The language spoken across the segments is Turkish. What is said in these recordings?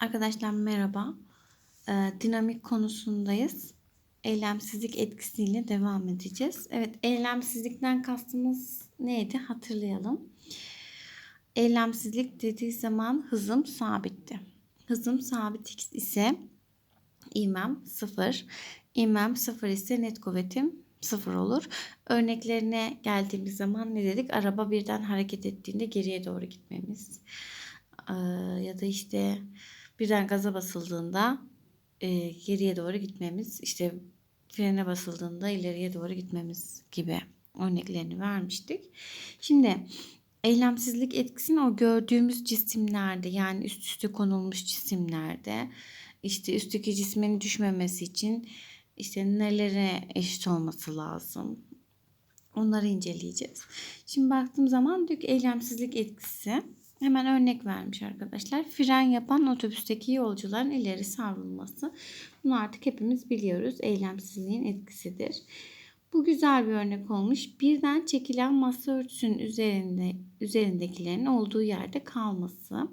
Arkadaşlar merhaba. Ee, dinamik konusundayız. Eylemsizlik etkisiyle devam edeceğiz. Evet, eylemsizlikten kastımız neydi? Hatırlayalım. Eylemsizlik dediği zaman hızım sabitti. Hızım sabit ise ivmem sıfır. İvmem sıfır ise net kuvvetim sıfır olur. Örneklerine geldiğimiz zaman ne dedik? Araba birden hareket ettiğinde geriye doğru gitmemiz. Ee, ya da işte birden gaza basıldığında e, geriye doğru gitmemiz, işte frene basıldığında ileriye doğru gitmemiz gibi örneklerini vermiştik. Şimdi eylemsizlik etkisini o gördüğümüz cisimlerde yani üst üste konulmuş cisimlerde işte üstteki cismin düşmemesi için işte nelere eşit olması lazım. Onları inceleyeceğiz. Şimdi baktığım zaman diyor ki eylemsizlik etkisi Hemen örnek vermiş arkadaşlar. Fren yapan otobüsteki yolcuların ileri savrulması. Bunu artık hepimiz biliyoruz. Eylemsizliğin etkisidir. Bu güzel bir örnek olmuş. Birden çekilen masa örtüsünün üzerinde üzerindekilerin olduğu yerde kalması.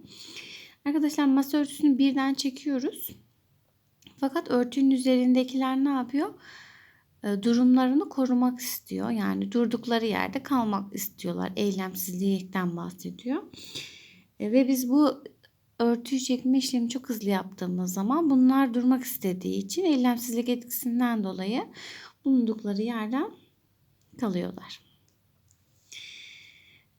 Arkadaşlar masa örtüsünü birden çekiyoruz. Fakat örtünün üzerindekiler ne yapıyor? E, durumlarını korumak istiyor. Yani durdukları yerde kalmak istiyorlar. Eylemsizlikten bahsediyor. E, ve biz bu örtüyü çekme işlemi çok hızlı yaptığımız zaman bunlar durmak istediği için eylemsizlik etkisinden dolayı bulundukları yerden kalıyorlar.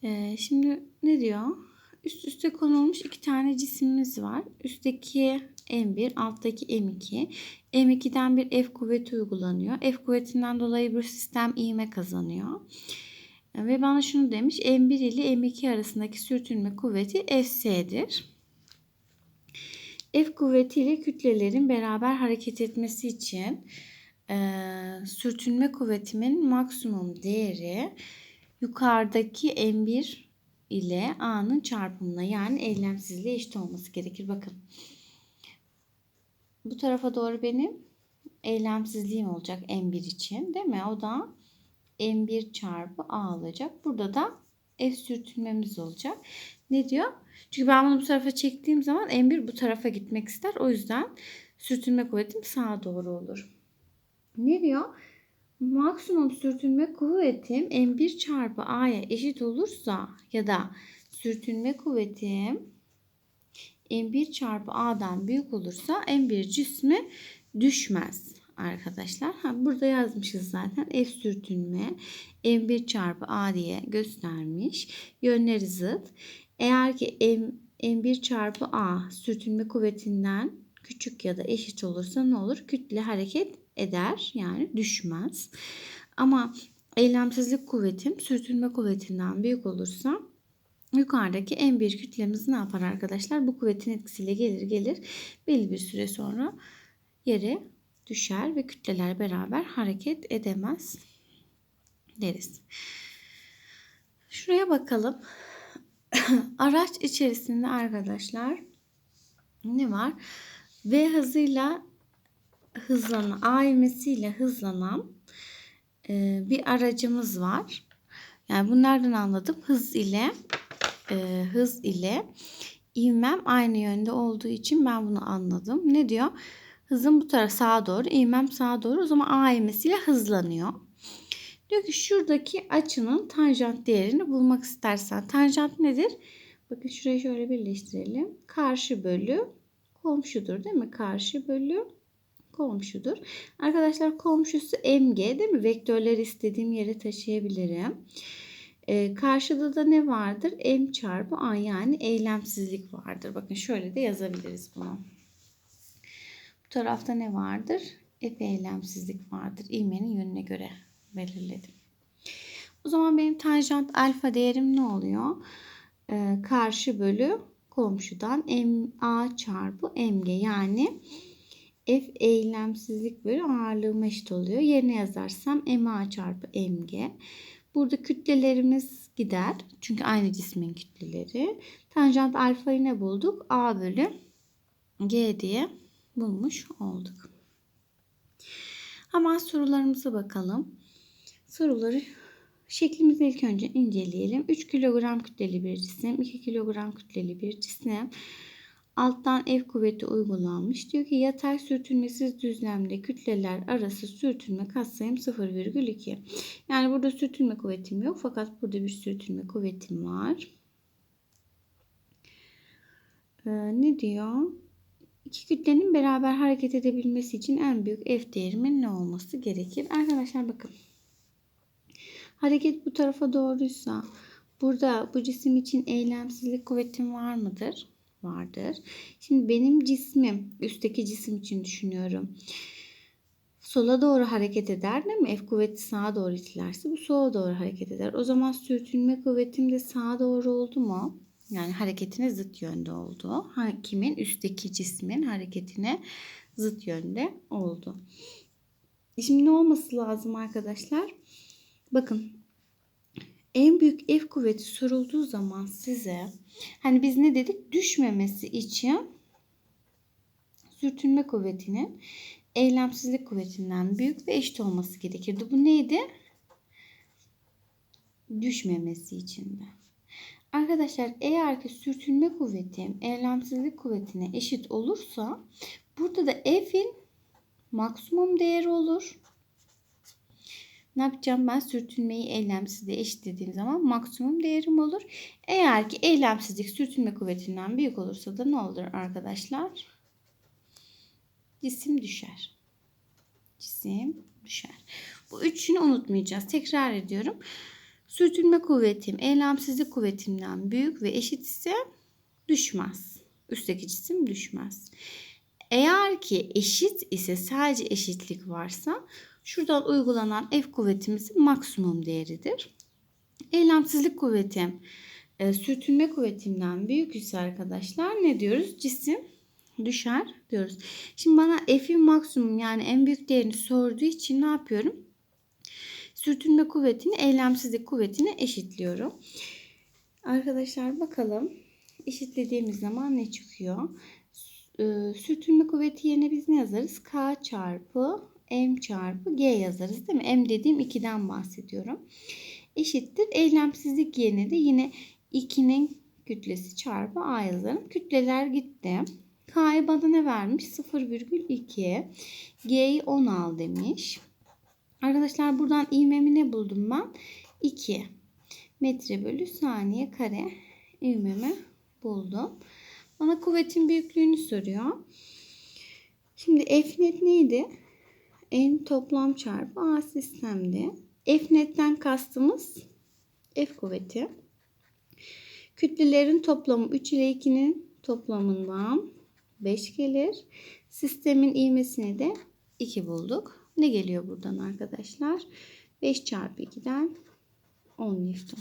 Ee, şimdi ne diyor? Üst üste konulmuş iki tane cisimimiz var. Üstteki M1, alttaki M2. M2'den bir F kuvveti uygulanıyor. F kuvvetinden dolayı bir sistem ivme kazanıyor. Ve bana şunu demiş. M1 ile M2 arasındaki sürtünme kuvveti Fs'dir. F kuvveti ile kütlelerin beraber hareket etmesi için e, sürtünme kuvvetimin maksimum değeri yukarıdaki M1 ile A'nın çarpımına yani eylemsizliğe eşit olması gerekir. Bakın. Bu tarafa doğru benim eylemsizliğim olacak M1 için değil mi? O da M1 çarpı A olacak. Burada da F sürtünmemiz olacak. Ne diyor? Çünkü ben bunu bu tarafa çektiğim zaman M1 bu tarafa gitmek ister. O yüzden sürtünme kuvvetim sağa doğru olur. Ne diyor? Maksimum sürtünme kuvvetim M1 çarpı A'ya eşit olursa ya da sürtünme kuvvetim M1 çarpı A'dan büyük olursa M1 cismi düşmez arkadaşlar. Ha, burada yazmışız zaten F sürtünme M1 çarpı A diye göstermiş. Yönleri zıt. Eğer ki M, M1 çarpı A sürtünme kuvvetinden küçük ya da eşit olursa ne olur? Kütle hareket eder yani düşmez. Ama eylemsizlik kuvvetim sürtünme kuvvetinden büyük olursa yukarıdaki M1 kütlemiz ne yapar arkadaşlar? Bu kuvvetin etkisiyle gelir gelir belli bir süre sonra yere düşer ve kütleler beraber hareket edemez deriz. Şuraya bakalım. Araç içerisinde arkadaşlar ne var? V hızıyla hızlanan, A ivmesiyle hızlanan e, bir aracımız var. Yani bunlardan anladım. Hız ile e, hız ile ivmem aynı yönde olduğu için ben bunu anladım. Ne diyor? Hızım bu tarafa sağa doğru, ivmem sağa doğru. O zaman A ivmesiyle hızlanıyor. Diyor ki şuradaki açının tanjant değerini bulmak istersen. Tanjant nedir? Bakın şurayı şöyle birleştirelim. Karşı bölü komşudur değil mi? Karşı bölü komşudur. Arkadaşlar komşusu mg değil mi? Vektörleri istediğim yere taşıyabilirim. Ee, karşıda da ne vardır? m çarpı a yani eylemsizlik vardır. Bakın şöyle de yazabiliriz bunu. Bu tarafta ne vardır? F eylemsizlik vardır. İğmenin yönüne göre belirledim. O zaman benim tanjant alfa değerim ne oluyor? Ee, karşı bölü komşudan ma çarpı mg yani F eylemsizlik bölü ağırlığıma eşit oluyor. Yerine yazarsam ma çarpı mg. Burada kütlelerimiz gider. Çünkü aynı cismin kütleleri. Tanjant alfayı ne bulduk? A bölü G diye bulmuş olduk. Hemen sorularımıza bakalım. Soruları şeklimizi ilk önce inceleyelim. 3 kilogram kütleli bir cisim, 2 kilogram kütleli bir cisim Alttan F kuvveti uygulanmış. Diyor ki yatay sürtünmesiz düzlemde kütleler arası sürtünme katsayım 0,2. Yani burada sürtünme kuvvetim yok fakat burada bir sürtünme kuvvetim var. Ee, ne diyor? İki kütlenin beraber hareket edebilmesi için en büyük F değerimin ne olması gerekir? Arkadaşlar bakın. Hareket bu tarafa doğruysa burada bu cisim için eylemsizlik kuvvetim var mıdır? Vardır. Şimdi benim cismim üstteki cisim için düşünüyorum. Sola doğru hareket eder değil mi? F kuvveti sağa doğru itilerse bu sola doğru hareket eder. O zaman sürtünme kuvvetim de sağa doğru oldu mu? Yani hareketine zıt yönde oldu. Kimin? Üstteki cismin hareketine zıt yönde oldu. Şimdi ne olması lazım arkadaşlar? Bakın en büyük F kuvveti sorulduğu zaman size hani biz ne dedik? Düşmemesi için sürtünme kuvvetinin eylemsizlik kuvvetinden büyük ve eşit olması gerekirdi. Bu neydi? Düşmemesi için de. Arkadaşlar eğer ki sürtünme kuvvetim eylemsizlik kuvvetine eşit olursa burada da F'in maksimum değeri olur. Ne yapacağım ben? Sürtünmeyi eylemsizliğe eşitlediğim zaman maksimum değerim olur. Eğer ki eylemsizlik sürtünme kuvvetinden büyük olursa da ne olur arkadaşlar? Cisim düşer. Cisim düşer. Bu üçünü unutmayacağız. Tekrar ediyorum. Sürtünme kuvvetim eylemsizlik kuvvetimden büyük ve eşit ise düşmez. Üstteki cisim düşmez. Eğer ki eşit ise sadece eşitlik varsa şuradan uygulanan F kuvvetimizin maksimum değeridir. Eylemsizlik kuvvetim e, sürtünme kuvvetimden büyük ise arkadaşlar ne diyoruz? Cisim düşer diyoruz. Şimdi bana F'in maksimum yani en büyük değerini sorduğu için ne yapıyorum? Sürtünme kuvvetini eylemsizlik kuvvetine eşitliyorum. Arkadaşlar bakalım. Eşitlediğimiz zaman ne çıkıyor? Ee, sürtünme kuvveti yerine biz ne yazarız? K çarpı M çarpı G yazarız değil mi? M dediğim 2'den bahsediyorum. Eşittir. Eylemsizlik yerine de yine 2'nin kütlesi çarpı A yazarım. Kütleler gitti. K'yı bana ne vermiş? 0,2. G'yi 10 al demiş. Arkadaşlar buradan ivmemi ne buldum ben? 2 metre bölü saniye kare ivmemi buldum. Bana kuvvetin büyüklüğünü soruyor. Şimdi F net neydi? N toplam çarpı A sistemdi. F netten kastımız F kuvveti. Kütlelerin toplamı 3 ile 2'nin toplamından 5 gelir. Sistemin ivmesini de 2 bulduk. Ne geliyor buradan arkadaşlar? 5 çarpı 2'den 10 Newton.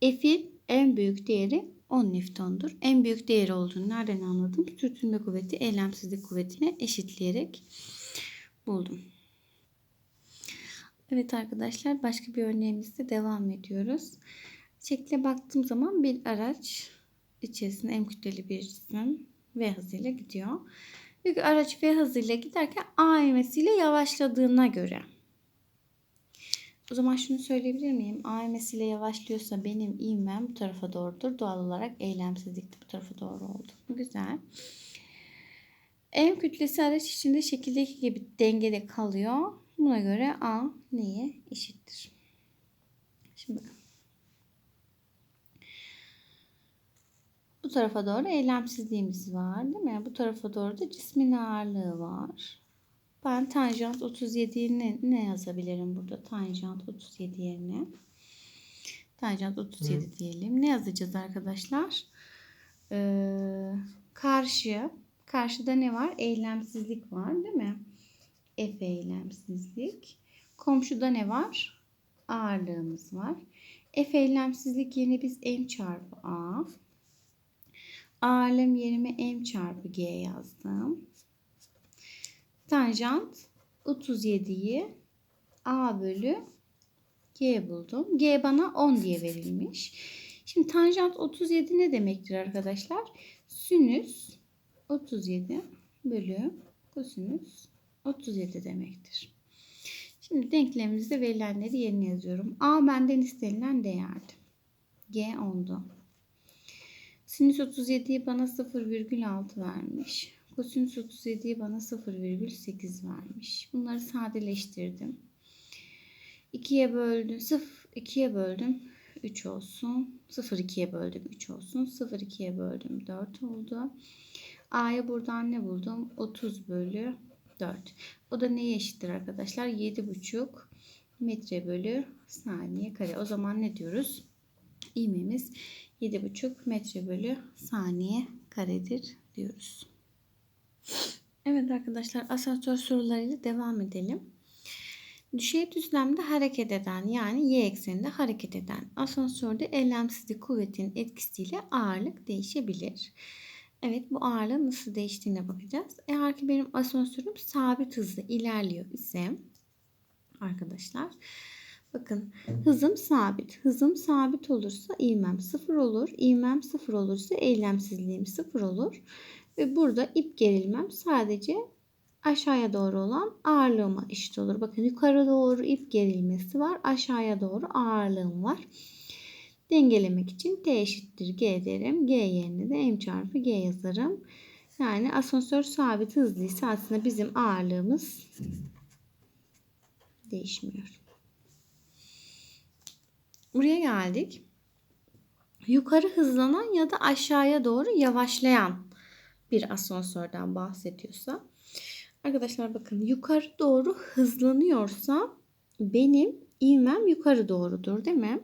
F'in en büyük değeri 10 Newton'dur. En büyük değeri olduğunu nereden anladım? Sürtünme kuvveti eylemsizlik kuvvetine eşitleyerek buldum. Evet arkadaşlar başka bir örneğimizde devam ediyoruz. Şekle baktığım zaman bir araç içerisinde en kütleli bir cisim V hızıyla gidiyor. Çünkü araç V hızıyla giderken A ivmesiyle yavaşladığına göre. O zaman şunu söyleyebilir miyim? A ivmesiyle yavaşlıyorsa benim ivmem bu tarafa doğrudur. Doğal olarak eylemsizlik de bu tarafa doğru oldu. Güzel. M kütlesi araç içinde şekildeki gibi dengede kalıyor. Buna göre A neye eşittir? Şimdi bakın. Bu tarafa doğru eylemsizliğimiz var değil mi? Bu tarafa doğru da cismin ağırlığı var. Ben tanjant 37'yi ne, ne yazabilirim burada? Tanjant 37 yerine. Tanjant 37 Hı. diyelim. Ne yazacağız arkadaşlar? Ee, karşı. Karşıda ne var? Eylemsizlik var değil mi? F eylemsizlik. Komşuda ne var? Ağırlığımız var. F eylemsizlik yerine biz M çarpı A. Ağırlığım yerime m çarpı g yazdım. Tanjant 37'yi a bölü g buldum. G bana 10 diye verilmiş. Şimdi tanjant 37 ne demektir arkadaşlar? Sinüs 37 bölü kosinüs 37 demektir. Şimdi denklemimizde verilenleri yerine yazıyorum. A benden istenilen değerdi. G 10'du. Sinüs 37'yi bana 0,6 vermiş. Kosinüs 37'yi bana 0,8 vermiş. Bunları sadeleştirdim. 2'ye böldüm. 0 2'ye böldüm. 3 olsun. 0 2'ye böldüm 3 olsun. 0 2'ye böldüm 4 oldu. A'ya buradan ne buldum? 30 bölü 4. O da neye eşittir arkadaşlar? 7,5 metre bölü saniye kare. O zaman ne diyoruz? İğmemiz 7,5 metre bölü saniye karedir diyoruz. Evet arkadaşlar asansör sorularıyla devam edelim. Düşey düzlemde hareket eden yani y ekseninde hareket eden asansörde eylemsizlik kuvvetin etkisiyle ağırlık değişebilir. Evet bu ağırlığın nasıl değiştiğine bakacağız. Eğer ki benim asansörüm sabit hızla ilerliyor ise arkadaşlar bakın hızım sabit. Hızım sabit olursa ivmem sıfır olur. İvmem sıfır olursa eylemsizliğim sıfır olur. Ve burada ip gerilmem sadece aşağıya doğru olan ağırlığıma eşit olur. Bakın yukarı doğru ip gerilmesi var. Aşağıya doğru ağırlığım var. Dengelemek için T eşittir G derim. G yerine de M çarpı G yazarım. Yani asansör sabit hızlıysa aslında bizim ağırlığımız değişmiyor. Buraya geldik. Yukarı hızlanan ya da aşağıya doğru yavaşlayan bir asansörden bahsediyorsa arkadaşlar bakın yukarı doğru hızlanıyorsa benim ivmem yukarı doğrudur değil mi?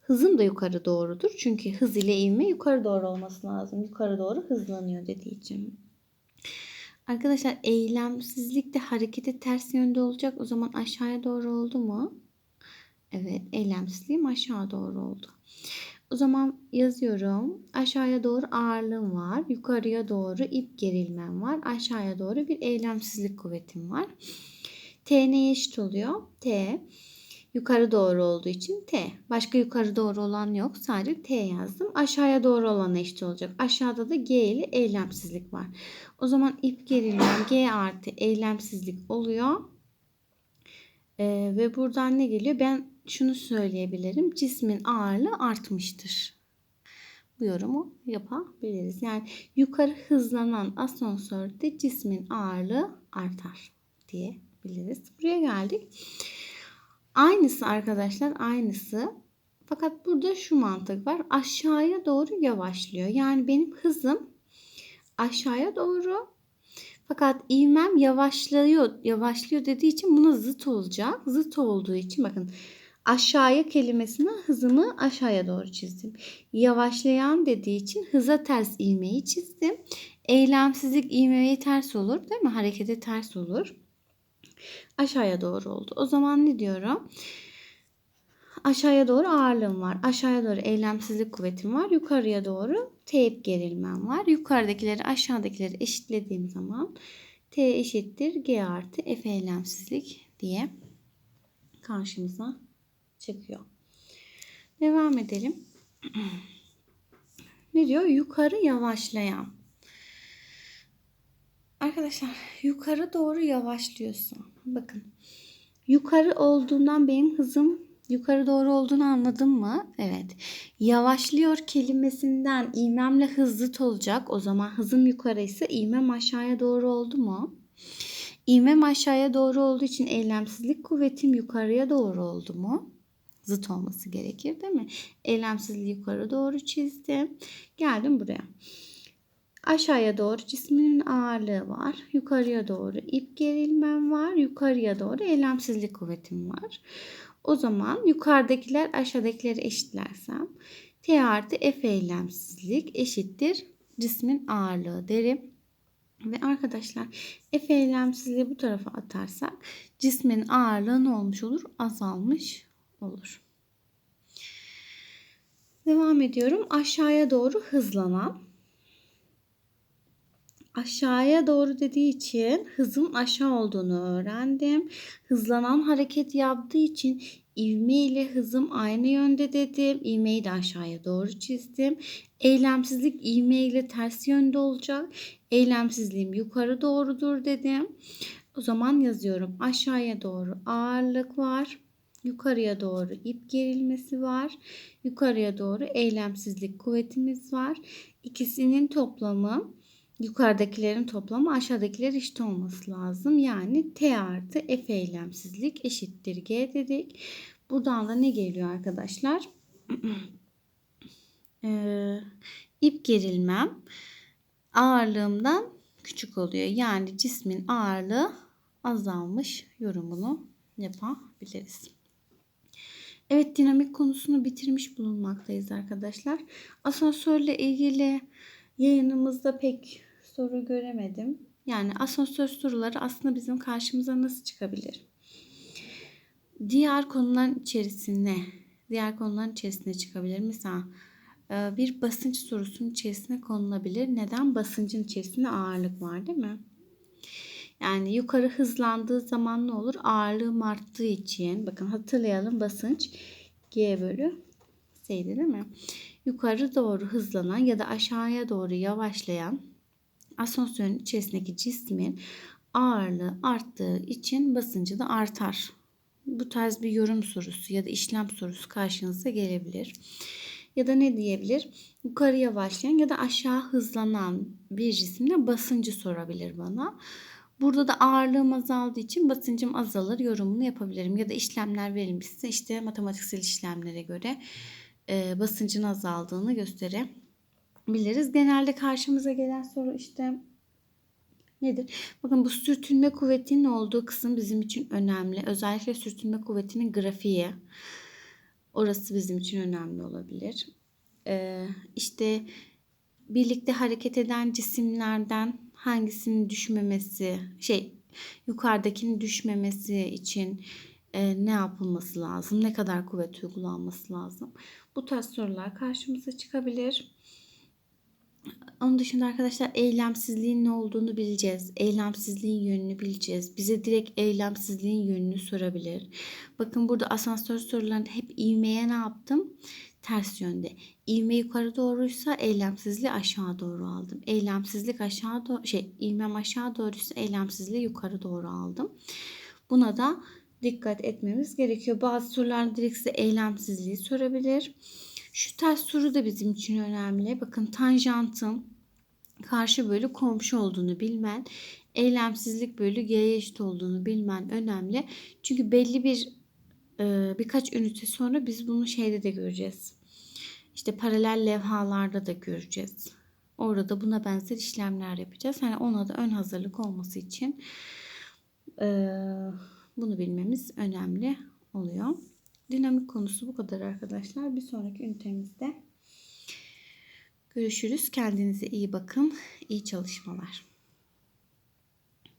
Hızım da yukarı doğrudur. Çünkü hız ile ivme yukarı doğru olması lazım. Yukarı doğru hızlanıyor dediği için. Arkadaşlar eylemsizlik de harekete ters yönde olacak. O zaman aşağıya doğru oldu mu? Evet eylemsizliğim aşağı doğru oldu. O zaman yazıyorum. Aşağıya doğru ağırlığım var. Yukarıya doğru ip gerilmem var. Aşağıya doğru bir eylemsizlik kuvvetim var. T neye eşit oluyor? T yukarı doğru olduğu için T. Başka yukarı doğru olan yok. Sadece T yazdım. Aşağıya doğru olan eşit olacak. Aşağıda da G ile eylemsizlik var. O zaman ip gerilmem G artı eylemsizlik oluyor. Ee, ve buradan ne geliyor? Ben şunu söyleyebilirim. Cismin ağırlığı artmıştır. Bu yorumu yapabiliriz. Yani yukarı hızlanan asansörde cismin ağırlığı artar diyebiliriz. Buraya geldik. Aynısı arkadaşlar aynısı. Fakat burada şu mantık var. Aşağıya doğru yavaşlıyor. Yani benim hızım aşağıya doğru fakat ivmem yavaşlıyor. Yavaşlıyor dediği için buna zıt olacak. Zıt olduğu için bakın aşağıya kelimesine hızımı aşağıya doğru çizdim. Yavaşlayan dediği için hıza ters ivmeyi çizdim. Eylemsizlik ivmeye ters olur değil mi? Harekete ters olur. Aşağıya doğru oldu. O zaman ne diyorum? Aşağıya doğru ağırlığım var. Aşağıya doğru eylemsizlik kuvvetim var. Yukarıya doğru teyip gerilmem var. Yukarıdakileri aşağıdakileri eşitlediğim zaman T eşittir G artı F eylemsizlik diye karşımıza çıkıyor. Devam edelim. ne diyor? Yukarı yavaşlayan. Arkadaşlar yukarı doğru yavaşlıyorsa bakın yukarı olduğundan benim hızım yukarı doğru olduğunu anladın mı? Evet. Yavaşlıyor kelimesinden ivmemle hızlı olacak. O zaman hızım yukarı ise ivmem aşağıya doğru oldu mu? İvmem aşağıya doğru olduğu için eylemsizlik kuvvetim yukarıya doğru oldu mu? Zıt olması gerekir değil mi? Eylemsizliği yukarı doğru çizdim. Geldim buraya. Aşağıya doğru cisminin ağırlığı var. Yukarıya doğru ip gerilmem var. Yukarıya doğru eylemsizlik kuvvetim var. O zaman yukarıdakiler aşağıdakileri eşitlersem T artı F eylemsizlik eşittir cismin ağırlığı derim. Ve arkadaşlar F eylemsizliği bu tarafa atarsak cismin ağırlığı ne olmuş olur? Azalmış olur. Devam ediyorum. Aşağıya doğru hızlanan aşağıya doğru dediği için hızın aşağı olduğunu öğrendim. Hızlanan hareket yaptığı için ivme ile hızım aynı yönde dedim. İvmeyi de aşağıya doğru çizdim. Eylemsizlik ivme ile ters yönde olacak. Eylemsizliğim yukarı doğrudur dedim. O zaman yazıyorum. Aşağıya doğru ağırlık var. Yukarıya doğru ip gerilmesi var. Yukarıya doğru eylemsizlik kuvvetimiz var. İkisinin toplamı yukarıdakilerin toplamı aşağıdakiler eşit olması lazım. Yani T artı F eylemsizlik eşittir G dedik. Buradan da ne geliyor arkadaşlar? ee, ip gerilmem ağırlığımdan küçük oluyor. Yani cismin ağırlığı azalmış yorumunu yapabiliriz. Evet dinamik konusunu bitirmiş bulunmaktayız arkadaşlar. Asansörle ilgili yayınımızda pek soru göremedim. Yani asansör soruları aslında bizim karşımıza nasıl çıkabilir? Diğer konuların içerisine, diğer konuların içerisine çıkabilir. Mesela e, bir basınç sorusunun içerisine konulabilir. Neden? Basıncın içerisinde ağırlık var değil mi? Yani yukarı hızlandığı zaman ne olur? Ağırlığım arttığı için. Bakın hatırlayalım basınç G bölü S'ydi değil mi? Yukarı doğru hızlanan ya da aşağıya doğru yavaşlayan asansörün içerisindeki cismin ağırlığı arttığı için basıncı da artar. Bu tarz bir yorum sorusu ya da işlem sorusu karşınıza gelebilir. Ya da ne diyebilir? Yukarıya başlayan ya da aşağı hızlanan bir cisimle basıncı sorabilir bana. Burada da ağırlığım azaldığı için basıncım azalır yorumunu yapabilirim. Ya da işlemler verilmişse işte matematiksel işlemlere göre e, basıncın azaldığını gösterebiliriz. Genelde karşımıza gelen soru işte nedir? Bakın bu sürtünme kuvvetinin olduğu kısım bizim için önemli. Özellikle sürtünme kuvvetinin grafiği. Orası bizim için önemli olabilir. Ee, işte birlikte hareket eden cisimlerden hangisinin düşmemesi, şey yukarıdakinin düşmemesi için e, ne yapılması lazım? Ne kadar kuvvet uygulanması lazım? Bu tarz sorular karşımıza çıkabilir. Onun dışında arkadaşlar eylemsizliğin ne olduğunu bileceğiz. Eylemsizliğin yönünü bileceğiz. Bize direkt eylemsizliğin yönünü sorabilir. Bakın burada asansör sorularında hep ivmeye ne yaptım? Ters yönde. İvme yukarı doğruysa eylemsizliği aşağı doğru aldım. Eylemsizlik aşağı doğru şey ivmem aşağı doğruysa eylemsizliği yukarı doğru aldım. Buna da dikkat etmemiz gerekiyor. Bazı sorular direkt size eylemsizliği sorabilir. Şu ters soru da bizim için önemli. Bakın tanjantın karşı bölü komşu olduğunu bilmen, eylemsizlik bölü g'ye eşit olduğunu bilmen önemli. Çünkü belli bir birkaç ünite sonra biz bunu şeyde de göreceğiz. İşte paralel levhalarda da göreceğiz. Orada buna benzer işlemler yapacağız. Hani ona da ön hazırlık olması için bunu bilmemiz önemli oluyor. Dinamik konusu bu kadar arkadaşlar. Bir sonraki ünitemizde görüşürüz. Kendinize iyi bakın. İyi çalışmalar.